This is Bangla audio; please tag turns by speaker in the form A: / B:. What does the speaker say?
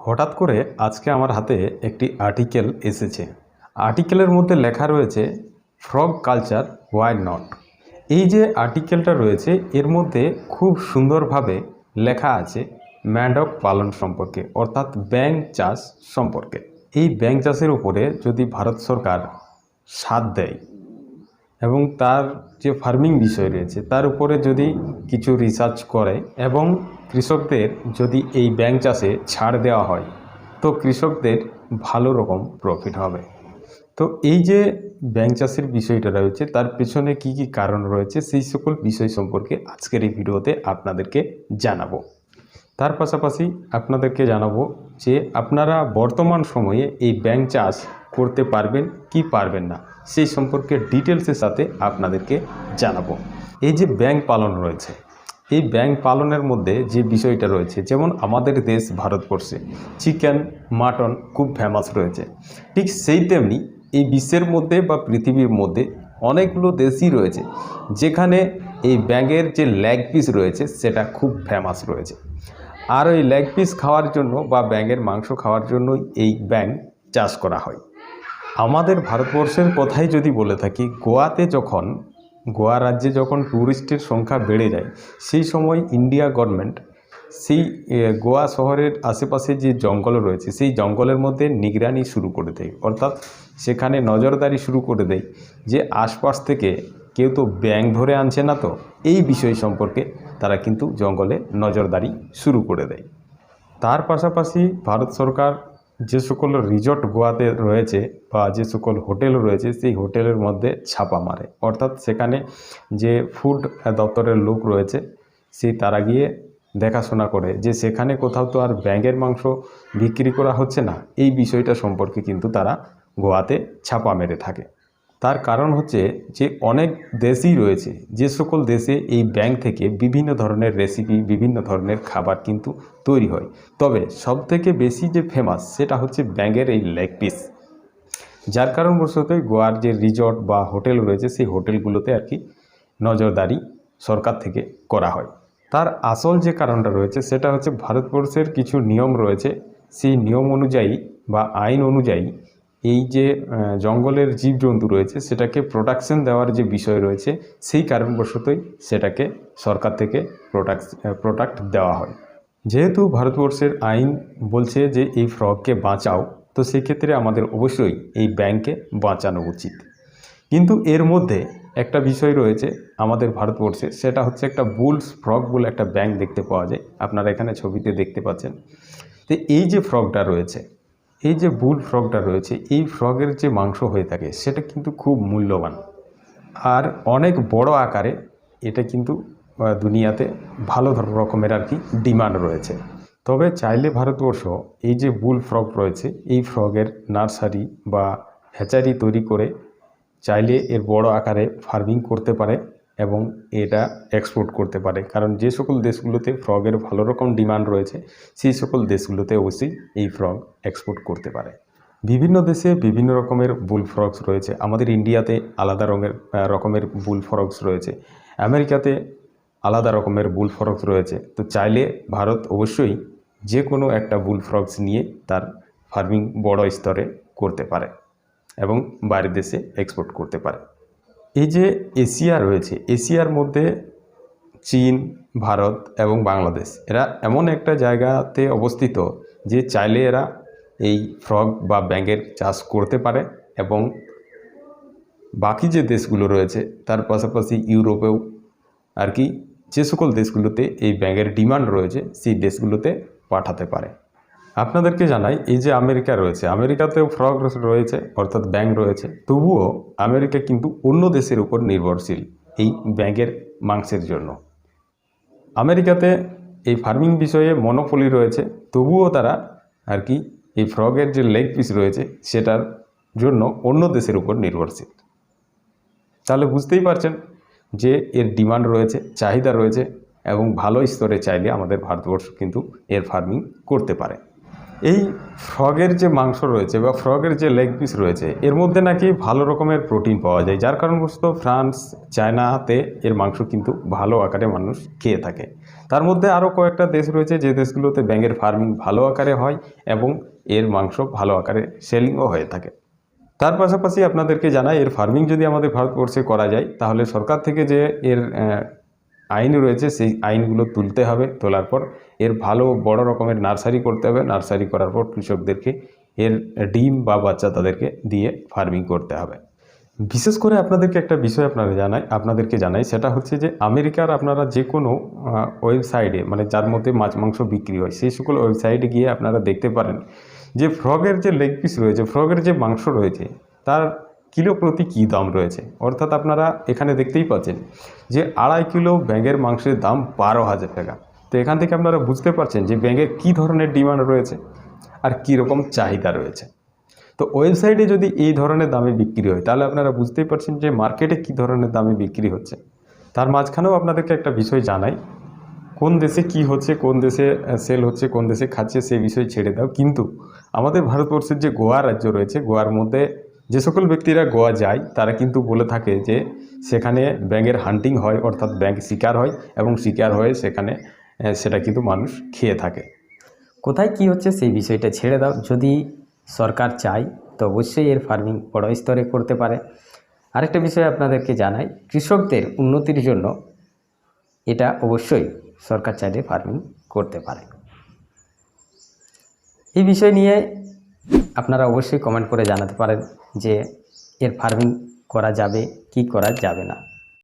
A: হঠাৎ করে আজকে আমার হাতে একটি আর্টিকেল এসেছে। আর্টিকেলের মধ্যে লেখা রয়েছে ফ্রগ কালচার ওয়াই নট এই যে আর্টিকেলটা রয়েছে, এর মধ্যে খুব সুন্দরভাবে লেখা আছে ম্যান্ডক পালন সম্পর্কে, অর্থাৎ ব্যাং চাষ সম্পর্কে। এই ব্যাং চাষের উপরে যদি ভারত সরকার সাথ দেয় এবং তার যে ফার্মিং বিষয় রয়েছে, তার উপরে যদি কিছু রিসার্চ করে এবং কৃষকদের যদি এই ব্যাংক চাষে ছাড় দেওয়া হয়, তো কৃষকদের ভালো রকম প্রফিট হবে। তো এই যে ব্যাংক চাষের বিষয়টা রয়েছে, তার পেছনে কি কি কারণ রয়েছে, সেই সকল বিষয় সম্পর্কে আজকের এই ভিডিওতে আপনাদেরকে জানাব। তার পাশাপাশি আপনাদেরকে জানাব যে আপনারা বর্তমান সময়ে এই ব্যাংক চাষ করতে পারবেন কি পারবেন না। সেই সম্পর্কে ডিটেলসের সাথে আপনাদেরকে জানাব। এই যে ব্যাংক পালন রয়েছে, এই ব্যাংক পালনের মধ্যে যে বিষয়টা রয়েছে, যেমন আমাদের দেশ ভারতবর্ষে চিকেন, মাটন খুব ফেমাস রয়েছে। ঠিক সেই তেমনি এই বিশ্বের মধ্যে বা পৃথিবীর মধ্যে অনেকগুলো দেশই রয়েছে, যেখানে এই ব্যাঙের যে লেগ পিস রয়েছে, সেটা খুব ফেমাস রয়েছে। আর ওই লেগ পিস খাওয়ার জন্য বা ব্যাঙের মাংস খাওয়ার জন্যই এই ব্যাঙ চাষ করা হয়। আমাদের ভারতবর্ষের কথাই যদি বলে থাকি, গোয়াতে যখন, গোয়া রাজ্যে যখন ট্যুরিস্টের সংখ্যা বেড়ে যায়, সেই সময় ইন্ডিয়া গভর্নমেন্ট সেই গোয়া শহরের আশেপাশে যে জঙ্গল রয়েছে, সেই জঙ্গলের মধ্যে নিগরানি শুরু করে দেয়। অর্থাৎ সেখানে নজরদারি শুরু করে দেয় যে আশপাশ থেকে কেউ তো ব্যাং ধরে আনছে না তো, এই বিষয় সম্পর্কে তারা কিন্তু জঙ্গলে নজরদারি শুরু করে দেয়। তার পাশাপাশি ভারত সরকার যে সকল রিজর্ট গোয়াতে রয়েছে বা যে সকল হোটেল রয়েছে, সেই হোটেলের মধ্যে ছাপা মারে। অর্থাৎ সেখানে যে ফুড দপ্তরের লোক রয়েছে, সেই তারা গিয়ে দেখাশোনা করে যে সেখানে কোথাও তো আর ব্যাঙের মাংস বিক্রি করা হচ্ছে না। এই বিষয়টা সম্পর্কে কিন্তু তারা গোয়াতে ছাপা মেরে থাকে। তার কারণ হচ্ছে যে অনেক দেশই রয়েছে, যে সকল দেশে এই ব্যাংক থেকে বিভিন্ন ধরনের রেসিপি বিভিন্ন ধরনের খাবার কিন্তু তৈরি হয়। তবে সবথেকে বেশি যে ফেমাস সেটা হচ্ছে ব্যাঙের এই লেগ পিস যার কারণবশত গোয়ার যে রিসর্ট বা হোটেল রয়েছে, সেই হোটেলগুলোতে আর কি নজরদারি সরকার থেকে করা হয়। তার আসল যে কারণটা রয়েছে, সেটা হচ্ছে ভারতবর্ষের কিছু নিয়ম রয়েছে। সেই নিয়ম অনুযায়ী বা আইন অনুযায়ী এই যে জঙ্গলের জীবজন্তু রয়েছে, সেটাকে প্রোটেকশন দেওয়ার যে বিষয় রয়েছে, সেই কারণবশতই সেটাকে সরকার থেকে প্রোটাক্ট প্রোটাক্ট দেওয়া হয়। যেহেতু ভারতবর্ষের আইন বলছে যে, এই ফ্রগকে বাঁচাও, তো সেক্ষেত্রে আমাদের অবশ্যই এই ব্যাংকে বাঁচানো উচিত। কিন্তু এর মধ্যে একটা বিষয় রয়েছে আমাদের ভারতবর্ষে, সেটা হচ্ছে একটা বুলস ফ্রগ বলে একটা ব্যাংক দেখতে পাওয়া যায়, আপনারা এখানে ছবিতে দেখতে পাচ্ছেন। তো এই যে ফ্রগটা রয়েছে এই যে বুল ফ্রগটা রয়েছে, এই ফ্রগের যে মাংস হয়ে থাকে, সেটা কিন্তু খুব মূল্যবান। আর অনেক বড় আকারে এটা কিন্তু দুনিয়াতে ভালো রকমের আর কি ডিমান্ড রয়েছে। তবে চাইলে ভারতবর্ষ এই যে বুল ফ্রগ রয়েছে, এই ফ্রগের নার্সারি বা হ্যাচারি তৈরি করে চাইলে এর বড় আকারে ফার্মিং করতে পারে। এবং এটা এক্সপোর্ট করতে পারে। কারণ যে সকল দেশগুলোতে ফ্রগের ভালো রকম ডিমান্ড রয়েছে, সেই সকল দেশগুলোতে অবশ্যই এই ফ্রগ এক্সপোর্ট করতে পারে। বিভিন্ন দেশে বিভিন্ন রকমের বুল ফ্রগস রয়েছে। আমাদের ইন্ডিয়াতে আলাদা রঙের রকমের বুল ফ্রগস রয়েছে। আমেরিকাতে আলাদা রকমের বুল ফ্রগস রয়েছে। তো চাইলে ভারত অবশ্যই যে কোনো একটা বুল ফ্রগস নিয়ে তার ফার্মিং বড় স্তরে করতে পারে এবং বাইরের দেশে এক্সপোর্ট করতে পারে। এই যে এশিয়া রয়েছে, এশিয়ার মধ্যে চীন, ভারত এবং বাংলাদেশ, এরা এমন একটা জায়গাতে অবস্থিত যে চাইলে এরা এই ফ্রগ বা ব্যাঙের চাষ করতে পারে এবং বাকি যে দেশগুলো রয়েছে, তার পাশাপাশি ইউরোপেও আর কি যে সকল দেশগুলোতে এই ব্যাঙের ডিমান্ড রয়েছে, সেই দেশগুলোতে পাঠাতে পারে। আপনাদেরকে জানাই, এই যে আমেরিকা রয়েছে, আমেরিকাতেও ফ্রগ রয়েছে, অর্থাৎ ব্যাঙ রয়েছে, তবুও আমেরিকা কিন্তু অন্য দেশের উপর নির্ভরশীল এই ব্যাঙের মাংসের জন্য। আমেরিকাতে এই ফার্মিং বিষয়ে মনোপলি রয়েছে, তবুও তারা আর কি এই ফ্রগের যে লেগ পিস রয়েছে, সেটার জন্য অন্য দেশের উপর নির্ভরশীল। তাহলে বুঝতেই পারছেন যে এর ডিমান্ড রয়েছে, চাহিদা রয়েছে, এবং ভালো স্তরে চাইলে আমাদের ভারতবর্ষ কিন্তু এর ফার্মিং করতে পারে। এই ফ্রগের যে মাংস রয়েছে বা ফ্রগের যে লেগ পিস রয়েছে, এর মধ্যে নাকি ভালো রকমের প্রোটিন পাওয়া যায়। যার কারণবশত ফ্রান্স, চায়নাতে এর মাংস কিন্তু ভালো আকারে মানুষ খেয়ে থাকে। তার মধ্যে আরও কয়েকটা দেশ রয়েছে, যে দেশগুলোতে ব্যাঙের ফার্মিং ভালো আকারে হয় এবং এর মাংস ভালো আকারে সেলিংও হয়ে থাকে। তার পাশাপাশি আপনাদেরকে জানাই, এর ফার্মিং যদি আমাদের ভারতবর্ষে করা যায়, তাহলে সরকার থেকে যে এর আইন রয়েছে, সেই আইনগুলো তুলতে হবে, তোলার পর এর ভালো বড় রকমের নার্সারি করতে হবে, নার্সারি করার পর কৃষকদেরকে এর ডিম বা বাচ্চা তাদেরকে দিয়ে ফার্মিং করতে হবে। বিশেষ করে আপনাদেরকে একটা বিষয় আপনারা জানাই, আপনাদেরকে জানাই, সেটা হচ্ছে যে আমেরিকার আপনারা যে কোনো ওয়েবসাইটে মানে যার মধ্যে মাছ মাংস বিক্রি হয়, সেই সকল ওয়েবসাইটে গিয়ে আপনারা দেখতে পারেন যে ফ্রগের যে লেগ পিস রয়েছে ফ্রগের যে মাংস রয়েছে, তার কিলো প্রতি কী দাম রয়েছে? অর্থাৎ আপনারা এখানে দেখতেই পাচ্ছেন যে আড়াই কিলো ব্যাঙের মাংসের দাম বারো হাজার টাকা। তো এখান থেকে আপনারা বুঝতে পারছেন যে ব্যাঙের কী ধরনের ডিমান্ড রয়েছে আর কী রকম চাহিদা রয়েছে। তো ওয়েবসাইটে যদি এই ধরনের দামে বিক্রি হয়, তাহলে আপনারা বুঝতেই পারছেন যে মার্কেটে কী ধরনের দামে বিক্রি হচ্ছে। তার মাঝখানেও আপনাদেরকে একটা বিষয় জানাই, কোন দেশে কি হচ্ছে, কোন দেশে সেল হচ্ছে, কোন দেশে খাচ্ছে সেই বিষয় ছেড়ে দাও। কিন্তু আমাদের ভারতবর্ষের যে গোয়া রাজ্য রয়েছে, গোয়ার মধ্যে যে সকল ব্যক্তিরা গোয়া যায়, তারা কিন্তু বলে থাকে যে সেখানে ব্যাঙের হান্টিং হয়, অর্থাৎ ব্যাঙ শিকার হয় এবং শিকার হয়ে সেখানে সেটা কিন্তু মানুষ খেয়ে থাকে।
B: কোথায় কি হচ্ছে সেই বিষয়টা ছেড়ে দাও। যদি সরকার চায়, তো অবশ্যই এর ফার্মিং বড় স্তরে করতে পারে। আরেকটা বিষয় আপনাদেরকে জানাই, কৃষকদের উন্নতির জন্য এটা অবশ্যই সরকার চাইলে ফার্মিং করতে পারে। এই বিষয় নিয়ে আপনারা অবশ্যই কমেন্ট করে জানাতে পারেন। যে এর ফার্মিং করা যাবে কি করা যাবে না।